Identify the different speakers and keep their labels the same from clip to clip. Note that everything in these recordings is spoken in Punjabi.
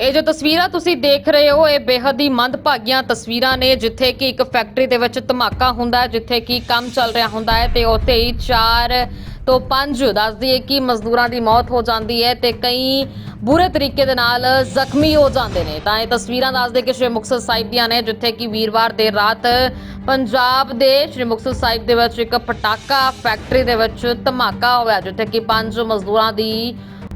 Speaker 1: ਇਹ ਜੋ ਤਸਵੀਰਾਂ ਤੁਸੀਂ ਦੇਖ ਰਹੇ ਹੋ, ਇਹ ਬੇਹੱਦ ਹੀ ਮੰਦਭਾਗੀਆਂ ਤਸਵੀਰਾਂ ਨੇ, ਜਿੱਥੇ ਕਿ ਇੱਕ ਫੈਕਟਰੀ ਦੇ ਵਿੱਚ ਧਮਾਕਾ ਹੁੰਦਾ ਹੈ, ਜਿੱਥੇ ਕਿ ਕੰਮ ਚੱਲ ਰਿਹਾ ਹੁੰਦਾ ਹੈ ਤੇ ਉੱਥੇ ਹੀ 4 ਤੋਂ 5 ਦੱਸ ਦਈਏ ਕਿ ਮਜ਼ਦੂਰਾਂ ਦੀ ਮੌਤ ਹੋ ਜਾਂਦੀ ਹੈ ਤੇ ਕਈ ਬੁਰੇ ਤਰੀਕੇ ਦੇ ਨਾਲ ਜ਼ਖਮੀ ਹੋ ਜਾਂਦੇ ਨੇ। ਤਾਂ ਇਹ ਤਸਵੀਰਾਂ ਦੱਸਦੇ ਕਿ ਸ਼੍ਰੀ ਮੁਕਤਸਰ ਸਾਹਿਬ ਦੀਆਂ ਨੇ, ਜਿੱਥੇ ਕਿ ਵੀਰਵਾਰ ਦੇ ਰਾਤ ਪੰਜਾਬ ਦੇ ਸ਼੍ਰੀ ਮੁਕਤਸਰ ਸਾਹਿਬ ਦੇ ਵਿੱਚ ਇੱਕ ਪਟਾਕਾ ਫੈਕਟਰੀ ਦੇ ਵਿੱਚ ਧਮਾਕਾ ਹੋਇਆ, ਜਿੱਥੇ ਕਿ ਪੰਜ ਮਜ਼ਦੂਰਾਂ ਦੀ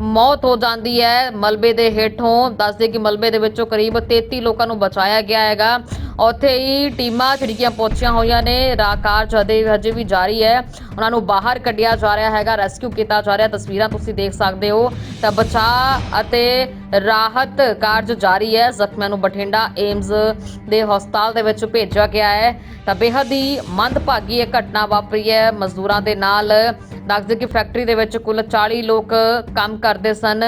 Speaker 1: ਮੌਤ ਹੋ ਜਾਂਦੀ ਹੈ। ਮਲਬੇ ਦੇ ਹੇਠੋਂ ਦੱਸਦੇ ਕਿ ਮਲਬੇ ਦੇ ਵਿੱਚੋਂ ਕਰੀਬ 33 ਲੋਕਾਂ ਨੂੰ ਬਚਾਇਆ ਗਿਆ ਹੈਗਾ। ਉੱਥੇ ਹੀ ਟੀਮਾਂ ਜਿਹੜੀਆਂ ਪਹੁੰਚੀਆਂ ਹੋਈਆਂ ਨੇ। ਰਾਕਾਰ ਜਦੇ ਹਜੇ ਵੀ ਜਾਰੀ ਹੈ। ਉਹਨਾਂ ਨੂੰ ਬਾਹਰ ਕੱਢਿਆ ਜਾ ਰਿਹਾ ਹੈਗਾ, ਰੈਸਕਿਊ ਕੀਤਾ ਜਾ ਰਿਹਾ। ਤਸਵੀਰਾਂ ਤੁਸੀਂ ਦੇਖ ਸਕਦੇ ਹੋ। ਤਾਂ ਬਚਾਅ ਅਤੇ ਰਾਹਤ ਕਾਰਜ ਜਾਰੀ ਹੈ। ਜ਼ਖਮੀਆਂ ਨੂੰ ਬਠਿੰਡਾ ਏਮਜ਼ ਦੇ ਹਸਪਤਾਲ ਦੇ ਵਿੱਚ ਭੇਜਿਆ ਗਿਆ ਹੈ। ਤਾਂ ਬੇਹੱਦ ਹੀ ਮੰਦਭਾਗੀ ਇਹ ਘਟਨਾ ਵਾਪਰੀ ਹੈ। ਮਜ਼ਦੂਰਾਂ ਦੇ ਨਾਲ ਦੱਸਦੇ ਕਿ ਫੈਕਟਰੀ ਦੇ ਵਿੱਚ ਕੁੱਲ 40 ਲੋਕ ਕੰਮ ਕਰਦੇ ਸਨ।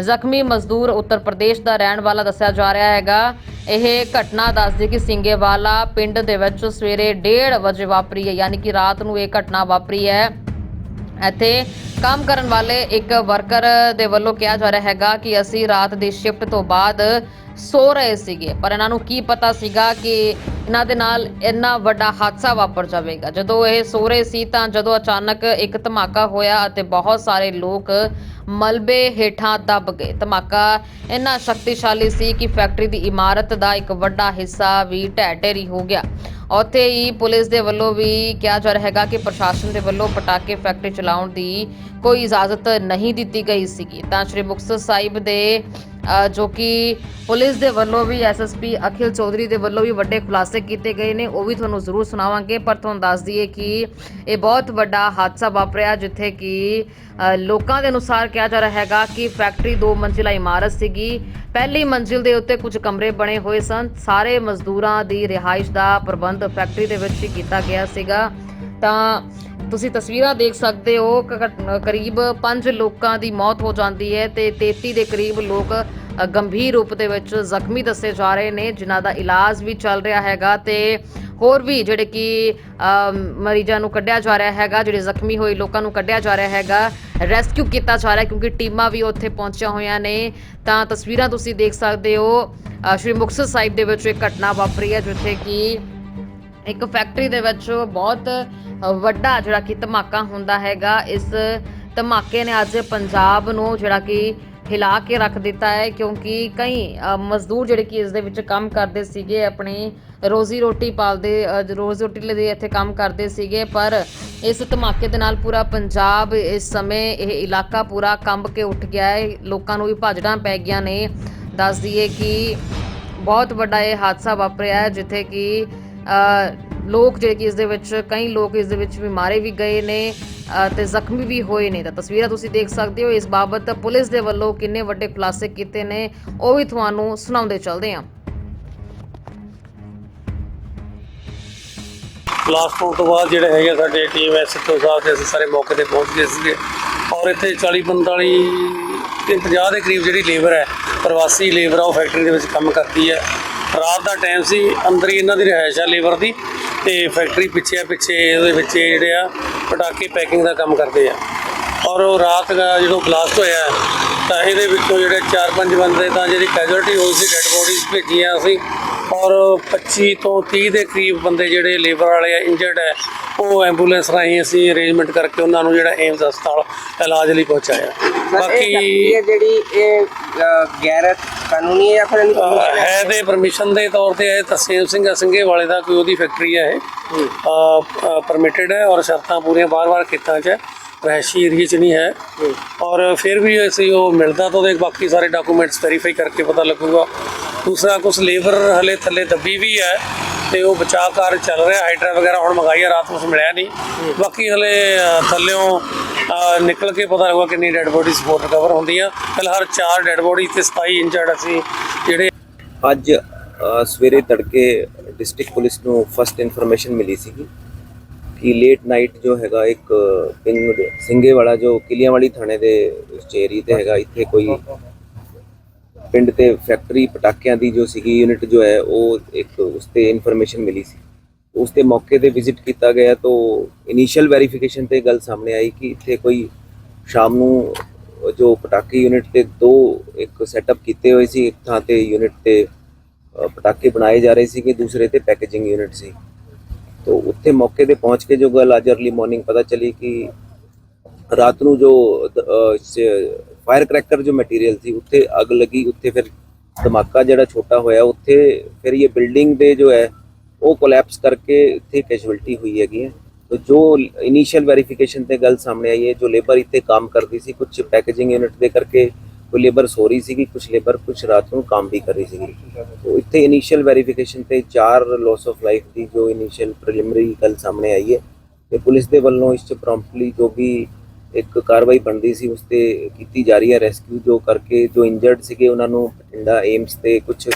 Speaker 1: ਜ਼ਖਮੀ ਮਜ਼ਦੂਰ ਉੱਤਰ ਪ੍ਰਦੇਸ਼ ਦਾ ਰਹਿਣ ਵਾਲਾ ਦੱਸਿਆ ਜਾ ਰਿਹਾ ਹੈਗਾ। ਇਹ ਘਟਨਾ ਦੱਸਦੇ ਕਿ ਸਿੰਗੇਵਾਲਾ ਪਿੰਡ ਦੇ ਵਿੱਚ ਸਵੇਰੇ 1:30 ਵਜੇ ਵਾਪਰੀ ਹੈ। ਯਾਨੀ ਕਿ ਰਾਤ ਨੂੰ ਇਹ ਘਟਨਾ ਵਾਪਰੀ ਹੈ। ਇੱਥੇ ਕੰਮ ਕਰਨ ਵਾਲੇ ਇੱਕ ਵਰਕਰ ਦੇ ਵੱਲੋਂ ਕਿਹਾ ਜਾ ਰਿਹਾ ਹੈਗਾ ਕਿ ਅਸੀਂ ਰਾਤ ਦੀ ਸ਼ਿਫਟ ਤੋਂ ਬਾਅਦ ਸੋ ਰਹੇ ਸੀਗੇ। ਪਰ ਇਹਨਾਂ ਨੂੰ ਕੀ ਪਤਾ ਸੀਗਾ ਕਿ ਇਹਨਾਂ ਦੇ ਨਾਲ ਇੰਨਾ ਵੱਡਾ ਹਾਦਸਾ ਵਾਪਰ ਜਾਵੇਗਾ। ਜਦੋਂ ਇਹ ਸੋ ਰਹੇ ਸੀ ਤਾਂ ਜਦੋਂ ਅਚਾਨਕ ਇੱਕ ਧਮਾਕਾ ਹੋਇਆ ਅਤੇ ਬਹੁਤ ਸਾਰੇ ਲੋਕ ਮਲਬੇ ਹੇਠਾਂ ਦਬ ਗਏ। ਧਮਾਕਾ ਇੰਨਾ ਸ਼ਕਤੀਸ਼ਾਲੀ ਸੀ ਕਿ ਫੈਕਟਰੀ ਦੀ ਇਮਾਰਤ ਦਾ ਇੱਕ ਵੱਡਾ ਹਿੱਸਾ ਵੀ ਢਹਿ ਢੇਰੀ ਹੋ ਗਿਆ। ਉੱਥੇ ਹੀ ਪੁਲਿਸ ਦੇ ਵੱਲੋਂ ਵੀ ਕਿਹਾ ਜਾ ਰਿਹਾ ਹੈਗਾ ਕਿ ਪ੍ਰਸ਼ਾਸਨ ਦੇ ਵੱਲੋਂ ਪਟਾਕੇ ਫੈਕਟਰੀ ਚਲਾਉਣ ਦੀ ਕੋਈ ਇਜਾਜ਼ਤ ਨਹੀਂ ਦਿੱਤੀ ਗਈ ਸੀਗੀ। ਤਾਂ ਸ਼੍ਰੀ ਮੁਕਤਸਰ ਸਾਹਿਬ ਦੇ ਜੋ ਕਿ ਪੁਲਿਸ ਦੇ ਵੱਲੋਂ ਵੀ ਐਸਐਸਪੀ ਅਖਿਲ ਚੌਧਰੀ ਦੇ ਵੱਲੋਂ ਵੀ ਵੱਡੇ ਖੁਲਾਸੇ ਕੀਤੇ ਗਏ ਨੇ। ਉਹ ਵੀ ਤੁਹਾਨੂੰ ਜ਼ਰੂਰ ਸੁਣਾਵਾਂਗੇ, ਪਰ ਤੁਹਾਨੂੰ ਦੱਸ ਦਈਏ ਕਿ ਇਹ ਬਹੁਤ ਵੱਡਾ ਹਾਦਸਾ ਵਾਪਰਿਆ, ਜਿੱਥੇ ਕਿ ਲੋਕਾਂ ਦੇ ਅਨੁਸਾਰ ਕਿਹਾ ਜਾ ਰਿਹਾ ਹੈਗਾ ਕਿ ਫੈਕਟਰੀ ਦੋ ਮੰਜ਼ਿਲਾ ਇਮਾਰਤ ਸੀਗੀ। ਪਹਿਲੀ ਮੰਜ਼ਿਲ ਦੇ ਉੱਤੇ ਕੁਝ ਕਮਰੇ ਬਣੇ ਹੋਏ ਸਨ। ਸਾਰੇ ਮਜ਼ਦੂਰਾਂ ਦੀ ਰਿਹਾਇਸ਼ ਦਾ ਪ੍ਰਬੰਧ ਫੈਕਟਰੀ ਦੇ ਵਿੱਚ ਹੀ ਕੀਤਾ ਗਿਆ ਸੀਗਾ। ਤਾਂ ਤੁਸੀਂ ਤਸਵੀਰਾਂ ਦੇਖ ਸਕਦੇ ਹੋ ਕਰੀਬ 5 ਲੋਕਾਂ ਦੀ ਮੌਤ ਹੋ ਜਾਂਦੀ ਹੈ ਤੇ 33 ਦੇ ਕਰੀਬ ਲੋਕ ਗੰਭੀਰ ਰੂਪ ਦੇ ਵਿੱਚ ਜ਼ਖਮੀ ਦੱਸੇ ਜਾ ਰਹੇ ਨੇ, ਜਿਨ੍ਹਾਂ ਦਾ ਇਲਾਜ ਵੀ ਚੱਲ ਰਿਹਾ ਹੈਗਾ ਤੇ ਹੋਰ ਵੀ ਜਿਹੜੇ ਕਿ ਮਰੀਜ਼ਾਂ ਨੂੰ ਕੱਢਿਆ ਜਾ ਰਿਹਾ ਹੈਗਾ, ਜਿਹੜੇ ਜ਼ਖਮੀ ਹੋਏ ਲੋਕਾਂ ਨੂੰ ਕੱਢਿਆ ਜਾ ਰਿਹਾ ਹੈਗਾ, ਰੈਸਕਿਊ ਕੀਤਾ ਜਾ ਰਿਹਾ ਕਿਉਂਕਿ ਟੀਮਾਂ ਵੀ ਉੱਥੇ ਪਹੁੰਚੀਆਂ ਹੋਈਆਂ ਨੇ। ਤਾਂ ਤਸਵੀਰਾਂ ਤੁਸੀਂ ਦੇਖ ਸਕਦੇ ਹੋ ਸ਼੍ਰੀ ਮੁਕਤਸਰ ਸਾਹਿਬ ਦੇ ਵਿੱਚ ਇੱਕ ਘਟਨਾ ਵਾਪਰੀ ਹੈ, ਜਿੱਥੇ ਕਿ ਇੱਕ ਫੈਕਟਰੀ ਦੇ ਵਿੱਚ ਬਹੁਤ ਵੱਡਾ ਜਿਹੜਾ ਕਿ ਧਮਾਕਾ ਹੁੰਦਾ ਹੈਗਾ। ਇਸ ਧਮਾਕੇ ਨੇ ਅੱਜ ਪੰਜਾਬ ਨੂੰ ਜਿਹੜਾ ਕਿ ਹਿਲਾ ਕੇ ਰੱਖ ਦਿੱਤਾ ਹੈ, ਕਿਉਂਕਿ ਕਈ ਮਜ਼ਦੂਰ ਜਿਹੜੇ ਕਿ ਇਸ ਦੇ ਵਿੱਚ ਕੰਮ ਕਰਦੇ ਸੀਗੇ, ਆਪਣੀ ਰੋਜ਼ੀ ਰੋਟੀ ਪਾਲਦੇ ਰੋਜ਼ੀ ਰੋਟੀ ਲਈ ਇੱਥੇ ਕੰਮ ਕਰਦੇ ਸੀਗੇ, ਪਰ ਇਸ ਧਮਾਕੇ ਦੇ ਨਾਲ ਪੂਰਾ ਪੰਜਾਬ ਇਸ ਸਮੇਂ ਇਹ ਇਲਾਕਾ ਪੂਰਾ ਕੰਬ ਕੇ ਉੱਠ ਗਿਆ ਹੈ। ਲੋਕਾਂ ਨੂੰ ਵੀ ਭਾਜੜਾਂ ਪੈ ਗਈਆਂ ਨੇ। ਦੱਸ ਦਈਏ ਕਿ ਬਹੁਤ ਵੱਡਾ ਇਹ ਹਾਦਸਾ ਵਾਪਰਿਆ ਹੈ, ਜਿੱਥੇ ਕਿ ਲੋਕ ਜਿਹੜੇ ਕਿ ਇਸ ਦੇ ਵਿੱਚ ਕਈ ਲੋਕ ਇਸ ਦੇ ਵਿੱਚ ਵੀ ਮਾਰੇ ਵੀ ਗਏ ਨੇ ਅ, ਤੇ ਜ਼ਖਮੀ ਵੀ ਹੋਏ ਨੇ। ਤਾਂ ਤਸਵੀਰਾਂ ਤੁਸੀਂ ਦੇਖ ਸਕਦੇ ਹੋ ਇਸ ਬਾਬਤ ਪੁਲਿਸ ਦੇ ਵੱਲੋਂ ਕਿੰਨੇ ਵੱਡੇ ਖੁਲਾਸੇ ਕੀਤੇ ਨੇ ਉਹ ਵੀ ਤੁਹਾਨੂੰ ਸੁਣਾਉਂਦੇ ਚੱਲਦੇ ਹਾਂ।
Speaker 2: ਬਲਾਸਟ ਤੋਂ ਬਾਅਦ ਜਿਹੜੇ ਹੈਗੇ ਸਾਡੇ ਟੀਮ ਐਸਐਚਓ ਸਾਹਿਬ ਤੇ ਅਸੀਂ ਸਾਰੇ ਮੌਕੇ ਤੇ ਪਹੁੰਚ ਗਏ ਸੀਗੇ। ਔਰ ਇੱਥੇ 40 45 ਤੇ 50 ਦੇ ਕਰੀਬ ਜਿਹੜੀ ਲੇਬਰ ਹੈ ਪ੍ਰਵਾਸੀ ਲੇਬਰ ਆ ਉਹ ਫੈਕਟਰੀ ਦੇ ਵਿੱਚ ਕੰਮ ਕਰਦੀ ਹੈ। ਰਾਤ ਦਾ ਟਾਈਮ ਸੀ ਅੰਦਰ ਹੀ ਇਹਨਾਂ ਦੀ ਰਿਹਾਇਸ਼ ਆ ਲੇਬਰ ਦੀ। ਤੇ ਫੈਕਟਰੀ ਪਿੱਛੇ ਆ ਪਿੱਛੇ ਇਹਦੇ ਵਿੱਚ ਇਹ ਜਿਹੜੇ ਆ ਪਟਾਕੇ ਪੈਕਿੰਗ ਦਾ ਕੰਮ ਕਰਦੇ ਆ। ਔਰ ਉਹ ਰਾਤ ਦਾ ਜਦੋਂ ਬਲਾਸਟ ਹੋਇਆ ਤਾਂ ਇਹਦੇ ਵਿੱਚੋਂ ਜਿਹੜੇ 4-5 ਬੰਦੇ ਤਾਂ ਜਿਹੜੀ ਕੈਜੁਅਲਟੀ ਹੋਈ ਸੀ ਡੈੱਡ ਬੋਡੀਜ਼ ਭੇਜੀਆਂ ਅਸੀਂ ਔਰ 25 ਤੋਂ 30 ਦੇ ਕਰੀਬ ਬੰਦੇ ਜਿਹੜੇ ਲੇਬਰ ਵਾਲੇ ਆ ਇੰਜਰਡ ਹੈ ਉਹ ਐਂਬੂਲੈਂਸ ਰਾਹੀਂ ਅਸੀਂ ਅਰੇਂਜਮੈਂਟ ਕਰਕੇ ਉਹਨਾਂ ਨੂੰ ਜਿਹੜਾ ਏਮਸ ਹਸਪਤਾਲ ਇਲਾਜ ਲਈ ਪਹੁੰਚਾਇਆ।
Speaker 3: ਇਹ
Speaker 2: ਬਾਕੀ
Speaker 3: ਫੈਕਟਰੀ ਹੈ ਜਿਹੜੀ ਇਹ ਅ, ਗੈਰ ਕਾਨੂੰਨੀ ਹੈ ਜਾਂ ਫਿਰ ਇਹਨੂੰ permission
Speaker 2: ਹੈ? ਤੇ ਪਰਮਿਸ਼ਨ ਦੇ ਤੌਰ ਤੇ ਇਹ ਤਸੀਮ ਸਿੰਘ ਸਿੰਘੇ ਵਾਲੇ ਦਾ ਕੋਈ ਉਹਦੀ ਫੈਕਟਰੀ ਹੈ ਇਹ। ਪਰਮਿਟਡ ਹੈ ਔਰ ਸ਼ਰਤਾਂ ਪੂਰੀਆਂ ਬਾਰ-ਬਾਰ ਖੇਤਾਂ 'ਚ ਹੈ। ਰਹਿਸ਼ੀ ਏਰੀਏ 'ਚ ਨਹੀਂ ਹੈ। ਔਰ ਫਿਰ ਵੀ ਅਸੀਂ ਉਹ ਮਿਲਦਾ ਤਾਂ ਉਹਦੇ ਬਾਕੀ ਸਾਰੇ ਡਾਕੂਮੈਂਟਸ ਵੈਰੀਫਾਈ ਕਰਕੇ ਪਤਾ ਲੱਗੂਗਾ। ਦੂਸਰਾ ਕੁਝ ਲੇਬਰ ਹਲੇ ਥੱਲੇ ਦੱਬੀ ਵੀ ਹੈ ਤੇ ਉਹ ਬਚਾਅ ਕਾਰਜ ਚੱਲ ਰਿਹਾ। ਹਾਈਡਰਾ ਵਗੈਰਾ ਹੁਣ ਮੰਗਾਈ ਹੈ ਰਾਤ ਨੂੰ ਮਿਲਿਆ ਨਹੀਂ। ਬਾਕੀ ਹਲੇ ਥੱਲਿਓਂ ਅਹ, ਨਿਕਲ ਕੇ ਪਤਾ ਲੱਗੂਗਾ ਕਿੰਨੀ ਡੈੱਡ ਬੋਡੀਜ਼ ਹੋਰ ਰਿਕਵਰ ਹੁੰਦੀਆਂ। ਫਿਲਹਾਲ 4 ਡੈੱਡ ਬੋਡੀ ਤੇ 27 ਇੰਜਰਡ ਅਸੀਂ ਜਿਹੜੇ
Speaker 4: ਅੱਜ ਸਵੇਰੇ ਤੜਕੇ ਡਿਸਟ੍ਰਿਕਟ ਪੁਲਿਸ ਨੂੰ ਫਸਟ ਇਨਫੋਰਮੇਸ਼ਨ ਮਿਲੀ ਸੀਗੀ ਕਿ ਲੇਟ ਨਾਈਟ ਜੋ ਹੈਗਾ ਇੱਕ ਪਿੰਡ ਸਿੰਘੇ ਵਾਲਾ ਜੋ ਕਿਲੀਆਂ ਵਾਲੀ ਥਾਣੇ ਦੇ ਚੇਰੀ ਤੇ ਹੈਗਾ, ਇੱਥੇ ਕੋਈ ਪਿੰਡ ਤੇ ਫੈਕਟਰੀ ਪਟਾਕਿਆਂ ਦੀ ਜੋ ਸੀਗੀ ਯੂਨਿਟ ਜੋ ਹੈ, ਉਹ ਇੱਕ ਉਸ ਤੇ ਇਨਫੋਰਮੇਸ਼ਨ ਮਿਲੀ ਸੀ। ਉਸ ਤੇ ਮੌਕੇ ਤੇ ਵਿਜ਼ਿਟ ਕੀਤਾ ਗਿਆ ਤਾਂ ਇਨੀਸ਼ੀਅਲ ਵੈਰੀਫਿਕੇਸ਼ਨ ਤੇ ਗੱਲ ਸਾਹਮਣੇ ਆਈ ਕਿ ਇੱਥੇ ਕੋਈ ਸ਼ਾਮ ਨੂੰ ਜੋ ਪਟਾਕੇ ਯੂਨਿਟ ਤੇ ਦੋ ਇੱਕ ਸੈਟਅਪ ਕੀਤੇ ਹੋਏ ਸੀ, ਇੱਕ ਥਾਂ ਤੇ ਯੂਨਿਟ ਤੇ ਪਟਾਕੇ ਬਣਾਏ ਜਾ ਰਹੇ ਸੀ ਕਿ ਦੂਸਰੇ ਤੇ ਪੈਕੇਜਿੰਗ ਯੂਨਿਟ ਸੀ। ਤੋ ਉੱਥੇ ਮੌਕੇ ਤੇ ਪਹੁੰਚ ਕੇ ਜੋ ਗੱਲ ਅੱਜ ਅਰਲੀ ਮਾਰਨਿੰਗ ਪਤਾ ਚਲੀ ਕਿ ਰਾਤ ਨੂੰ ਜੋ ਫਾਇਰ ਕ੍ਰੈਕਰ ਜੋ ਮਟੀਰੀਅਲ ਸੀ, ਉੱਥੇ ਅੱਗ ਲੱਗੀ, ਉੱਥੇ ਫਿਰ ਧਮਾਕਾ ਜਿਹੜਾ ਛੋਟਾ ਹੋਇਆ, ਉੱਥੇ ਫਿਰ ਇਹ ਬਿਲਡਿੰਗ ਦੇ ਜੋ ਹੈ ਉਹ ਕੋਲੈਪਸ ਕਰਕੇ ਇੱਥੇ ਕੈਜੁਅਲਟੀ ਹੋਈ ਹੈਗੀ ਹੈ। ਤੋ ਜੋ ਇਨੀਸ਼ੀਅਲ ਵੈਰੀਫਿਕੇਸ਼ਨ ਤੇ ਗੱਲ ਸਾਹਮਣੇ ਆਈ ਹੈ, ਜੋ ਲੇਬਰ ਇੱਥੇ ਕੰਮ ਕਰਦੀ ਸੀ ਕੁਝ ਪੈਕੇਜਿੰਗ ਯੂਨਿਟ ਦੇ ਕਰਕੇ ਕੋਈ ਲੇਬਰ ਸੋ ਰਹੀ ਸੀਗੀ ਕੁਝ ਲੇਬਰ ਕੁਝ ਰਾਤ ਨੂੰ ਕੰਮ ਵੀ ਕਰ ਰਹੀ ਸੀਗੀ। ਤੋ ਇੱਥੇ ਇਨੀਸ਼ੀਅਲ ਵੈਰੀਫਿਕੇਸ਼ਨ ਤੇ ਚਾਰ ਲਾਸ ਆਫ ਲਾਈਫ ਦੀ ਜੋ ਇਨੀਸ਼ੀਅਲ ਪ੍ਰੀਲਿਮਿਨਰੀ ਗੱਲ ਸਾਹਮਣੇ ਆਈ ਹੈ ਤੇ ਪੁਲਿਸ ਦੇ ਵੱਲੋਂ ਇਸ 'ਚ ਪ੍ਰੋਮਪਟਲੀ ਜੋ ਵੀ ਇੱਕ ਕਾਰਵਾਈ ਬਣਦੀ ਸੀ, ਉਸ ਤੇ ਕੀਤੀ ਜਾ ਰਹੀ ਹੈ ਰੈਸਕਿਊ ਜੋ ਕਰਕੇ ਜੋ ਇੰਜਰਡ ਸੀਗੇ, ਉਹਨਾਂ ਨੂੰ ਬਠਿੰਡਾ ਏਮਸ ਤੇ ਕੁਝ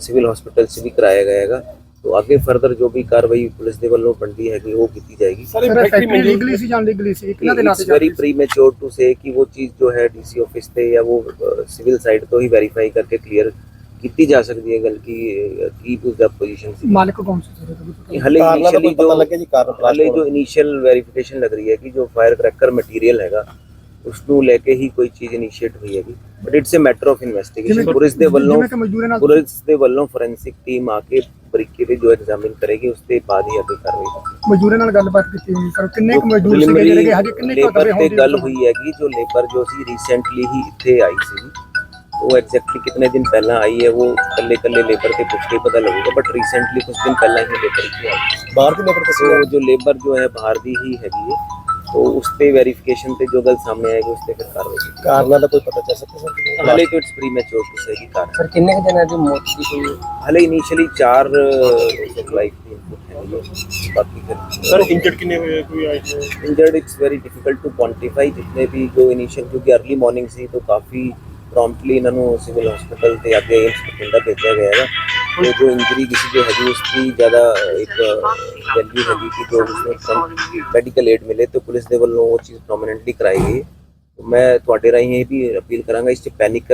Speaker 4: ਸਿਵਲ ਹਸਪੀਟਲ 'ਚ ਵੀ ਕਰਾਇਆ ਗਿਆ ਹੈਗਾ। ਤੋ ਅੱਗੇ ਫਰਦਰ ਜੋ ਵੀ ਕਾਰਵਾਈ ਪੁਲਿਸ ਦੇ ਵੱਲੋਂ ਬਣਦੀ ਹੈਗੀ ਉਹ ਕੀਤੀ ਜਾਏਗੀ।
Speaker 5: ਸਰ ਫੈਕਟਰੀ ਲੀਗਲੀ ਸੀ ਜਾਂ ਲੀਗਲੀ ਸੀ? ਕਿਹਨਾਂ ਦੇ ਨਾਂ ਤੇ
Speaker 4: ਵੈਰੀ ਪ੍ਰੀਮੈਚੁਰ ਟੂ ਸੇ? ਕਿ ਉਹ ਚੀਜ਼ ਜੋ ਹੈ ਡੀਸੀ ਆਫਿਸ ਤੇ ਜਾਂ ਉਹ ਸਿਵਲ ਸਾਈਡ ਤੋਂ ਹੀ ਵੈਰੀਫਾਈ ਕਰਕੇ ਕਲੀਅਰ ਕੀਤੀ ਜਾ ਸਕਦੀ ਹੈ ਗੱਲ ਕਿ ਕੀ ਉਸਦਾ ਪੋਜੀਸ਼ਨ ਸੀ।
Speaker 5: ਮਾਲਕ ਕੌਣ ਸੀ
Speaker 4: ਹਲੇ ਇਨੀਸ਼ੀਅਲੀ ਜੋ
Speaker 6: ਲੱਗਿਆ ਜੀ ਕਾਰਨ blast
Speaker 4: ਹਲੇ ਜੋ ਇਨੀਸ਼ੀਅਲ ਵੈਰੀਫਿਕੇਸ਼ਨ ਲੱਗ ਰਹੀ ਹੈ ਕਿ ਜੋ ਫਾਇਰ ਕ੍ਰੈਕਰ ਮਟੀਰੀਅਲ ਹੈਗਾ ਉਸ ਨੂੰ ਲੈ ਕੇ ਹੀ ਕੋਈ ਚੀਜ਼ ਇਨੀਸ਼ੀਏਟ ਹੋਈ ਹੈਗੀ। But it's a matter of investigation police ਦੇ ਵੱਲੋਂ ਪੁਲਿਸ ਦੇ ਵੱਲੋਂ ਫੋਰੈਂਸਿਕ ਟੀਮ ਆ ਕੇ ਬਰੀਕੀ ਦੇ ਜੋ ਐਗਜ਼ਾਮਿਨ ਕਰੇਗੀ ਉਸ ਤੇ ਬਾਅਦ ਹੀ ਅੱਗੇ ਕਾਰਵਾਈ ਹੋਵੇਗੀ
Speaker 5: ਮਜ਼ਦੂਰਾਂ ਨਾਲ ਗੱਲਬਾਤ ਕੀਤੀ ਹੋਈ ਸਰ ਕਿੰਨੇ ਕੁ ਮਜ਼ਦੂਰ ਸੀਗੇ ਜਿਹੜੇ ਕਿ ਹਜੇ ਕਿੰਨੇ ਕੁ
Speaker 4: ਲੇਬਰ
Speaker 5: ਦਬੇ
Speaker 4: ਤੇ
Speaker 5: ਹੋਣਗੇ
Speaker 4: ਗੱਲ ਹੋਈ ਹੈਗੀ ਜੋ ਲੇਬਰ ਜੋ ਸੀ ਰੀਸੈਂਟਲੀ ਹੀ ਇੱਥੇ ਆਈ ਸੀ। ਉਹ ਐਗਜ਼ੈਕਟਲੀ ਕਿਤਨੇ ਦਿਨ ਪਹਿਲਾਂ ਆਈ ਹੈ ਉਹ ਕੱਲੇ ਕੱਲੇ ਲੇਬਰ ਤੇ ਪੁੱਛ ਕੇ ਪਤਾ ਲੱਗੂਗਾ ਬਟ ਰੀਸੈਂਟਲੀ ਕੁਝ ਦਿਨ ਪਹਿਲਾਂ ਹੀ ਲੇਬਰ ਇੱਥੇ ਆਈ।
Speaker 6: ਬਾਹਰ ਦੀ ਲੇਬਰ
Speaker 4: ਸੋ ਜੋ ਲੇਬਰ ਜੋ ਹੈ ਬਾਹਰ ਦੀ ਹੀ ਹੈਗੀ ਹੈ। तो उस पे वेरिफिकेशन पे जो गल सामने आएगी उस पे फिर कार्रवाई की
Speaker 6: ਕਾਰਨਾਂ ਦਾ ਕੋਈ ਪਤਾ ਚੱਲ ਸਕਦਾ ਸਰ
Speaker 4: हाले तो इट्स प्री मैच्योर टू से की कारण
Speaker 3: ਸਰ ਕਿੰਨੇ ਕੁ ਜਣਾਂ ਦੀ ਮੌਤ ਦੀ ਕੋਈ
Speaker 4: हाले इनिशियली चार लाइफ की इनपुट है बाकी फिर
Speaker 6: ਸਰ ਇੰਜਰਡ ਕਿੰਨੇ ਹੋਏ ਕੋਈ ਆਏ
Speaker 4: injured it's very difficult to quantify जितने भी जो इनिशियल क्योंकि अर्ली मॉर्निंग से तो काफ़ी प्रॉम्प्टली इन्होंने सिविल हॉस्पिटल ਤੇ ਅੱਗੇ ਏਮਸ ਬਠਿੰਡਾ ਭੇਜਿਆ ਗਿਆ ਹੈਗਾ ਤੇ ਜੋ ਇੰਜਰੀ ਕਿਸੇ ਦੀ ਹੈਗੀ ਉਸ ਦੀ ਜ਼ਿਆਦਾ ਇੱਕ ਵੈਲਿਊ ਹੈਗੀ ਕਿ ਜੋ ਉਸਨੂੰ ਮੈਡੀਕਲ ਏਡ ਮਿਲੇ ਤੇ ਪੁਲਿਸ ਦੇ ਵੱਲੋਂ ਉਹ ਚੀਜ਼ ਪ੍ਰੋਮਿਨੈਂਟਲੀ ਕਰਾਈ ਗਈ ਹੈ। ਮੈਂ ਤੁਹਾਡੇ ਰਾਹੀਂ ਇਹ ਵੀ ਅਪੀਲ ਕਰਾਂਗਾ ਇਸ 'ਚ ਪੈਨਿਕ